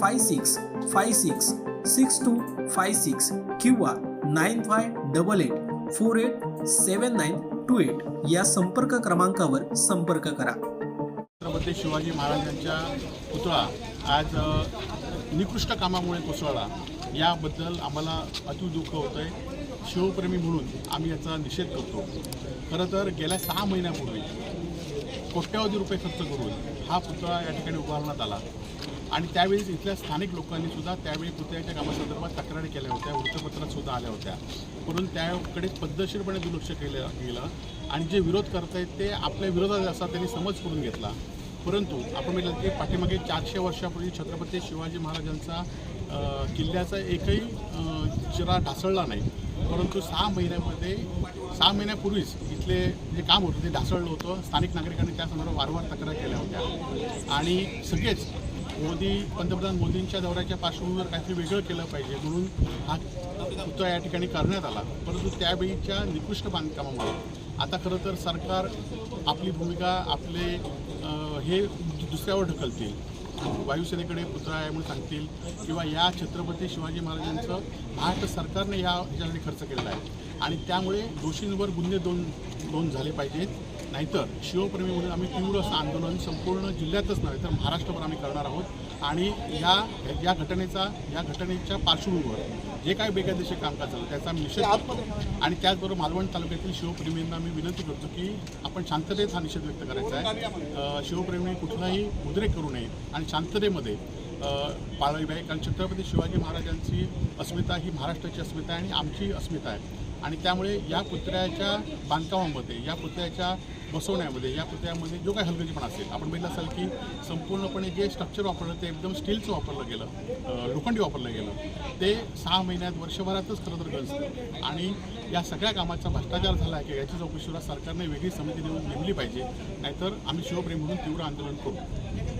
five six five six six two five six किंवा nine five double eight four eight seven nine two eight या संपर्क क्रमांकावर संपर्क करा. छत्रपती शिवाजी महाराजांच्या पुतळा आज निकृष्ट कामामुळे कोसळला. याबद्दल आम्हाला अति दुःख होतं आहे शिवप्रेमी म्हणून आम्ही याचा निषेध करतो. खरं तर गेल्या सहा महिन्यापूर्वी कोट्यावधी रुपये खर्च करून हा पुतळा या ठिकाणी उभारण्यात आला. आणि त्यावेळी इथल्या स्थानिक लोकांनी सुद्धा त्यावेळी पुतळ्याच्या कामासंदर्भात तक्रारी केल्या होत्या वृत्तपत्रात सुद्धा आल्या होत्या. म्हणून त्याकडे पद्धतशीरपणे दुर्लक्ष केलं गेलं. आणि जे विरोध करतायत ते आपल्या विरोधात असा त्यांनी समज करून घेतला. परंतु आपण म्हटलं की पाठीमागे चारशे वर्षापूर्वी छत्रपती शिवाजी महाराजांचा किल्ल्याचा एकही चिरा ढासळला नाही. परंतु सहा महिन्यामध्ये सहा महिन्यापूर्वीच इथले जे काम होतं ते ढासळलं होतं. स्थानिक नागरिकांनी त्या संदर्भात वारंवार तक्रार केल्या होत्या. आणि सगळेच मोदी पंतप्रधान मोदींच्या दौऱ्याच्या पार्श्वभूमीवर काहीतरी वेगळं केलं पाहिजे म्हणून हा पुतळा या ठिकाणी करण्यात आला. परंतु त्यावेळीच्या निकृष्ट बांधकामामुळे आता खरं तर सरकार आपली भूमिका आपले हे दुसऱ्यावर ढकलतील. वायुसेनेकडे पुतळा आहे म्हणून सांगतील किंवा या छत्रपती शिवाजी महाराजांचं महाराष्ट्र सरकारने या ह्याच्यासाठी खर्च केलेला आहे. आणि त्यामुळे दोषींवर गुन्हे दोन दोन झाले पाहिजेत. नाहीतर शिवप्रेमी म्हणून आम्ही तीव्र असं आंदोलन संपूर्ण जिल्ह्यातच नव्हे तर महाराष्ट्रभर आम्ही करणार आहोत. आणि या या घटनेचा या घटनेच्या पार्श्वभूमीवर जे काही बेकायदेशीर कामकाज झालं त्याचा निषेध आणि त्याचबरोबर मालवण तालुक्यातील शिवप्रेमींना मी विनंती करतो की आपण शांततेत हा निषेध व्यक्त करायचा आहे. शिवप्रेमी कुठलाही उद्रेक करू नये. आणि शांततेमध्ये अ, पाळावी कारण छत्रपती शिवाजी महाराजांची अस्मिता ही महाराष्ट्राची अस्मिता आहे आणि आमची अस्मिता आहे. आणि त्यामुळे या पुतळ्याच्या बांधकामामध्ये या पुतळ्याच्या बसवण्यामध्ये या पुतळ्यामध्ये जो काही हलगर्जीपणा असेल आपण बघितलं असाल की संपूर्णपणे जे स्ट्रक्चर वापरलं ते एकदम स्टीलचं वापरलं गेलं लोखंडी वापरलं गेलं ते सहा महिन्यात वर्षभरातच खरं तर गंजतं आणि या सगळ्या कामाचा भ्रष्टाचार झाला आहे की याची चौकशीला सरकारने वेगळी समिती देऊन नेमली पाहिजे नाहीतर आम्ही शिवप्रेम म्हणून तीव्र आंदोलन करू.